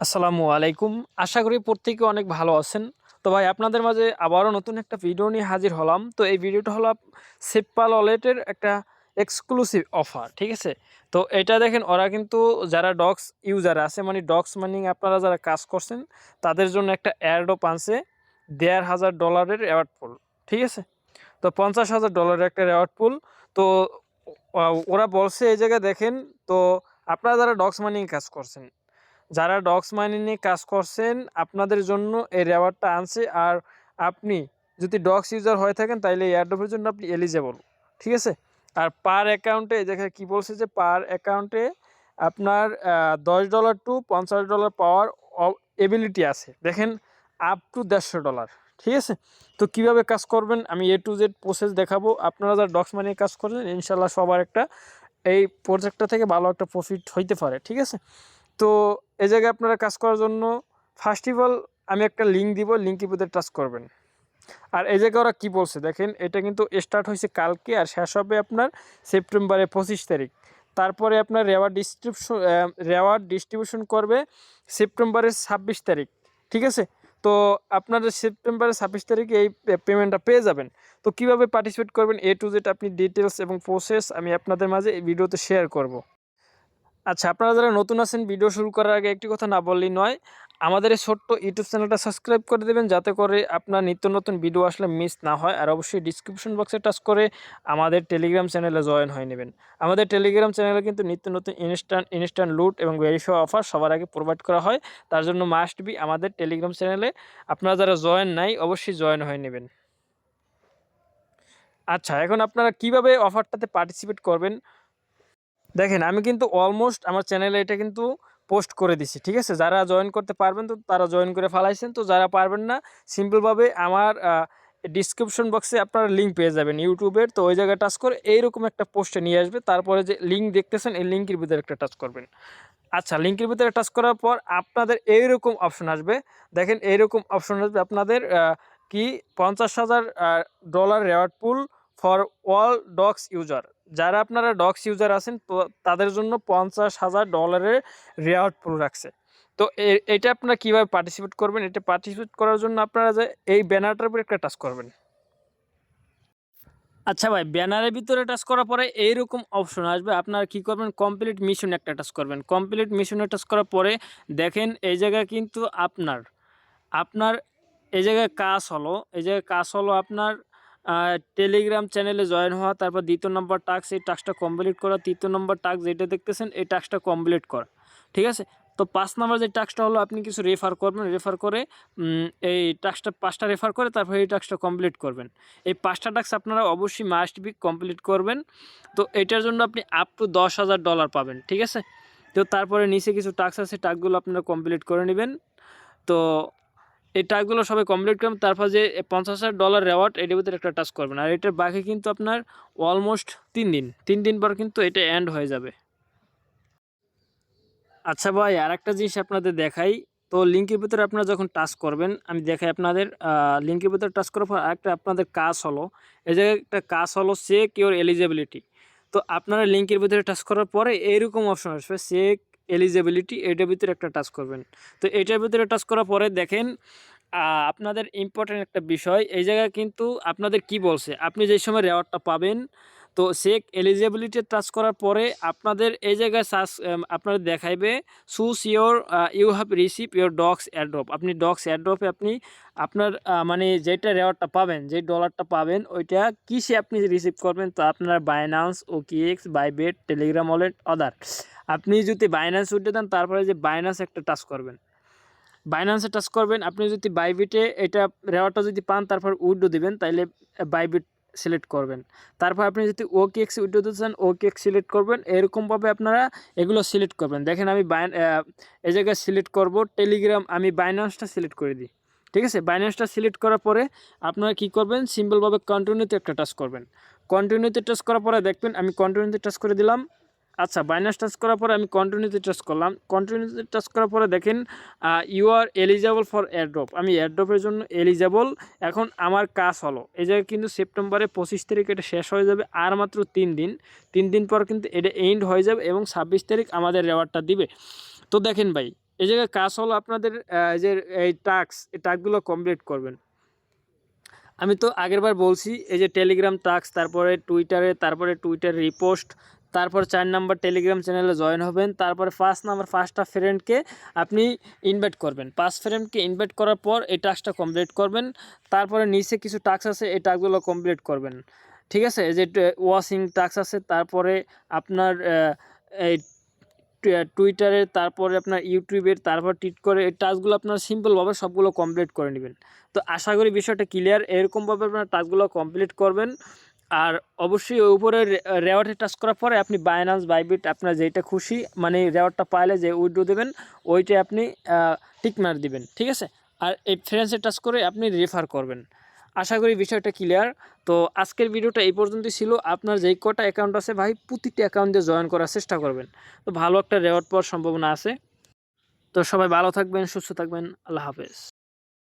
আসসালামু আলাইকুম। আশা করি প্রত্যেকে অনেক ভালো আছেন। তো ভাই, আপনাদের মাঝে আবারও নতুন একটা ভিডিও নিয়ে হাজির হলাম। তো এই ভিডিওটা হলো সেপ্পাল ওয়ালেটের একটা এক্সক্লুসিভ অফার ঠিক আছে? তো এটা দেখেন, ওরা কিন্তু যারা ডক্স ইউজার আছে মানে ডক্স মানি আপনারা যারা কাজ করছেন, তাদের জন্য একটা অ্যাডও পানছে দেড় হাজার ডলারের অ্যাওয়ার্ড পুল ঠিক আছে? তো পঞ্চাশ হাজার ডলারের একটা অ্যাওয়ার্ড পুল তো ওরা বলছে এই জায়গায় দেখেন, তো আপনারা যারা ডক্স মানি কাজ করছেন যারা ডগস মাইনিং নিয়ে কাজ করছেন, আপনাদের জন্য এই রেওয়ার্ডটা আনছে। আর আপনি যদি ডগস ইউজার হয়ে থাকেন তাহলে অ্যাডোভের জন্য আপনি এলিজেবল ঠিক আছে? আর পার অ্যাকাউন্টে দেখে কি বলছে যে পার অ্যাকাউন্টে আপনার দশ ডলার টু পঞ্চাশ ডলার পাওয়ার এবিলিটি আছে। দেখেন আপ টু দেড়শো ডলার ঠিক আছে? তো কীভাবে কাজ করবেন, আমি এ টু জেড প্রসেস দেখাবো। আপনারা যারা ডক্স মানিয়ে কাজ করছেন ইনশাল্লাহ সবার একটা, এই প্রজেক্টটা থেকে ভালো একটা প্রফিট হইতে পারে, ঠিক আছে? তো এই জায়গায় আপনারা কাজ করার জন্য ফার্স্ট অফ অল আমি একটা লিঙ্ক দিব লিঙ্কের ভিতরে টাচ করবেন। আর এই জায়গায় ওরা কী বলছে দেখেন, এটা কিন্তু স্টার্ট হয়েছে কালকে আর শেষ হবে আপনার সেপ্টেম্বরের পঁচিশ তারিখ। তারপরে আপনার রেওয়ার্ড ডিস্ট্রিবিউশন রেওয়ার্ড ডিস্ট্রিবিউশন করবে সেপ্টেম্বরের ছাব্বিশ তারিখ, ঠিক আছে? তো আপনারা সেপ্টেম্বরের ছাব্বিশ তারিখে এই পেমেন্টটা পেয়ে যাবেন। তো কীভাবে পার্টিসিপেট করবেন এ টু জেড আপনি ডিটেলস এবং প্রসেস আমি আপনাদের মাঝে এই ভিডিওতে শেয়ার করব। আচ্ছা আপনারা যারা নতুন আছেন, ভিডিও শুরু করার আগে একটি কথা না বললেই নয়। আমাদের এই ছোট্ট ইউটিউব চ্যানেলটা সাবস্ক্রাইব করে দেবেন, যাতে করে আপনার নিত্য নতুন ভিডিও আসলে মিস না হয়। আর অবশ্যই ডিসক্রিপশন বক্সে টাচ করে আমাদের টেলিগ্রাম চ্যানেলে জয়েন হয়ে নেবেন। আমাদের টেলিগ্রাম চ্যানেলে কিন্তু নিত্য নতুন ইনস্ট্যান্ট ইনস্ট্যান্ট লুট এবং ভেরিফাই অফার সবার আগে প্রোভাইড করা হয়। তার জন্য মাস্ট বি আমাদের টেলিগ্রাম চ্যানেলে আপনারা যারা জয়েন নাই, অবশ্যই জয়েন হয়ে নেবেন। আচ্ছা এখন আপনারা কীভাবে অফারটাতে পার্টিসিপেট করবেন? দেখেন, আমি কিন্তু অলমোস্ট আমার চ্যানেলে এটা কিন্তু পোস্ট করে দিছি, ঠিক আছে? যারা জয়েন করতে পারবেন তো তারা জয়েন করে ফেলাইছেন। তো যারা পারবেন না সিম্পলভাবে আমার ডিসক্রিপশন বক্সে আপনারা লিঙ্ক পেয়ে যাবেন ইউটিউবের। তো ওই জায়গায় টাচ করে এইরকম একটা পোস্টে নিয়ে আসবে। তারপরে যে লিঙ্ক দেখতেছেন, এই লিঙ্কের ভিতরে একটা টাচ করবেন। আচ্ছা লিঙ্কের ভিতরে টাচ করার পর আপনাদের এইরকম অপশন আসবে। দেখেন, এইরকম অপশন আসবে আপনাদের কি? পঞ্চাশ হাজার dollar reward pool for all dogs user যারা আপনারা ডক্স ইউজার আছেন, তো তাদের জন্য পঞ্চাশ হাজার ডলারের রেওয়ার্ড পুল রাখছে। তো এটা আপনারা কীভাবে পার্টিসিপেট করবেন? এটা পার্টিসিপেট করার জন্য আপনারা যে এই ব্যানারটার উপর একটা টাচ করবেন। আচ্ছা ভাই, ব্যানারের ভিতরে টাচ করার পরে এইরকম অপশন আসবে। আপনারা কি করবেন? কমপ্লিট মিশন একটা টাচ করবেন। কমপ্লিট মিশনে টাচ করার পরে দেখেন এই জায়গায় কিন্তু আপনার আপনার এই জায়গায় কাজ হলো, এই জায়গায় কাজ হলো আপনার টেলিগ্রাম চ্যানেলে জয়েন হওয়া, তারপর দ্বিতীয় নম্বর টাস্ক এই টাস্কটা কমপ্লিট করা। তৃতীয় নম্বর টাস্ক যেটা দেখতেছেন, এই টাস্কটা কমপ্লিট করা। ঠিক আছে? তো পাঁচ নম্বর যে টাস্কটা হলো, আপনি কিছু রেফার করবেন। রেফার করে এই টাস্কটা পাঁচটা রেফার করে, তারপর এই টাস্কটা কমপ্লিট করবেন। এই পাঁচটা টাস্ক আপনারা অবশ্যই মাস্ট বি কমপ্লিট করবেন। তো এটার জন্য আপনি আপ টু দশ হাজার ডলার পাবেন। ঠিক আছে? তো তারপরে নিচে কিছু টাস্ক আছে টাস্কগুলো আপনারা কমপ্লিট করে নেবেন। তো এই টাস্কগুলো সবাই কমপ্লিট করবেন, তারপর যে পঞ্চাশ হাজার ডলার রেওয়ার্ড এটার ভিতরে একটা টাচ করবেন। আর এটার বাকি কিন্তু আপনার অলমোস্ট তিন দিন। তিন দিন পর কিন্তু এটা এন্ড হয়ে যাবে। আচ্ছা ভাই আর একটা জিনিস আপনাদের দেখাই। তো লিঙ্কের ভিতরে আপনারা যখন টাচ করবেন, আমি দেখাই আপনাদের লিঙ্কের ভিতরে টাচ করার পর একটা আপনাদের কাজ হলো। এই জায়গায় একটা কাজ হলো চেক ইওর এলিজিবিলিটি তো আপনারা লিঙ্কের ভিতরে টাচ করার পরে এইরকম অপশন আসবে চেক এলিজিবিলিটি এটার ভিতরে একটা টাচ করবেন। তো এটার ভিতরে টাচ করার পরে দেখেন আপনাদের ইম্পর্টেন্ট একটা বিষয়, এই জায়গায় কিন্তু আপনাদের কি বলছে? আপনি যে সময় রেওয়ার্ডটা পাবেন তো চেক এলিজিবিলিটি টাচ করার পরে আপনাদের এই জায়গায় সার্চ আপনাদের দেখাইবে সুস your you have receive your dogs airdrop আপনি ডগস অ্যাড্রপে আপনি আপনার মানে যেটা রেওয়ার্ডটা পাবেন যে ডলারটা পাবেন, ওইটা কিসে আপনি রিসিভ করবেন তো আপনার বাইনান্স ও কিএক্স বাইবেট টেলিগ্রাম ওয়ালেট আদার আপনি যদি বাইন্যান্স উঠে দেন, তারপরে যে বাইন্যান্স একটা টাচ করবেন। বাইন্যান্সে টাচ করবেন, আপনি যদি বাইবিটে এটা রেওয়ারটা যদি পান, তারপর উইডো দিবেন, তাইলে বাইবিট সিলেক্ট করবেন। তারপর আপনি যদি এক্স উইডো দিতে চান ওকে এক্স সিলেক্ট করবেন। এরকমভাবে আপনারা এগুলো সিলেক্ট করবেন। দেখেন আমি বাইন এ জায়গায় সিলেক্ট করব টেলিগ্রাম আমি বাইন্যান্সটা সিলেক্ট করে দিই। ঠিক আছে? বাইন্যান্সটা সিলেক্ট করার পরে আপনারা কি করবেন? সিম্পলভাবে কন্টিনিউতে একটা টাচ করবেন। কন্টিনিউতে টাচ করার পরে দেখবেন, আমি কন্টিনিউতে টাচ করে দিলাম। আচ্ছা বাইনাস টাচ করার পরে আমি কন্টিনিউতে টাচ করলাম। কন্টিনিউতে টাচ করার পরে দেখেন you are eligible for airdrop আমি এয়ারড্রপের জন্য এলিজেবল এখন আমার কাজ হলো, এই জায়গায় কিন্তু সেপ্টেম্বরে পঁচিশ তারিখ এটা শেষ হয়ে যাবে আর মাত্র তিন দিন। তিন দিন পর কিন্তু এটা এন্ড হয়ে যাবে এবং ছাব্বিশ তারিখ আমাদের রেওয়ার্ডটা দিবে। তো দেখেন ভাই, এই জায়গায় কাজ হলো আপনাদের যে, এই টাস্ক এই টাস্কগুলো কমপ্লিট করবেন। আমি তো আগেরবার বলছি, এই যে টেলিগ্রাম টাস্ক তারপরে টুইটারে তারপরে টুইটার রিপোস্ট তারপর চার নাম্বার টেলিগ্রাম চ্যানেলে জয়েন হবেন। তারপরে পাঁচ নাম্বার, পাঁচটা ফ্রেন্ডকে আপনি ইনভাইট করবেন। পাঁচ ফ্রেন্ডকে ইনভাইট করার পর এই টাস্কটা কমপ্লিট করবেন। তারপরে নিচে কিছু টাস্ক আছে, এই টাস্কগুলো কমপ্লিট করবেন। ঠিক আছে? যে ওয়াশিং টাস্ক আছে, তারপরে আপনার এই টুইটারে তারপরে আপনার ইউটিউবের তারপর টিট করে এই টাস্কগুলো আপনার সিম্পলভাবে সবগুলো কমপ্লিট করে নেবেন। তো আশা করি বিষয়টা ক্লিয়ার এরকমভাবে আপনার টাস্কগুলো কমপ্লিট করবেন। আর অবশ্যই উপরে রেওয়ার্ডে টাচ করার পরে আপনি বাইনান্স বাইবিট আপনার যেটা খুশি মানে রেওয়ার্ডটা পাইলে যে উইড্রো দেবেন ওইটাই আপনি টিক মার দিবেন, ঠিক আছে? আর এই ফ্রেন্ডসে টাচ করে আপনি রেফার করবেন। আশা করি বিষয়টা ক্লিয়ার তো আজকের ভিডিওটা এই পর্যন্তই ছিল। আপনার যেই কটা অ্যাকাউন্ট আছে ভাই, প্রতিটি অ্যাকাউন্টে জয়েন করার চেষ্টা করবেন। তো ভালো একটা রেওয়ার্ড পাওয়ার সম্ভাবনা আছে। তো সবাই ভালো থাকবেন, সুস্থ থাকবেন। আল্লাহ হাফেজ।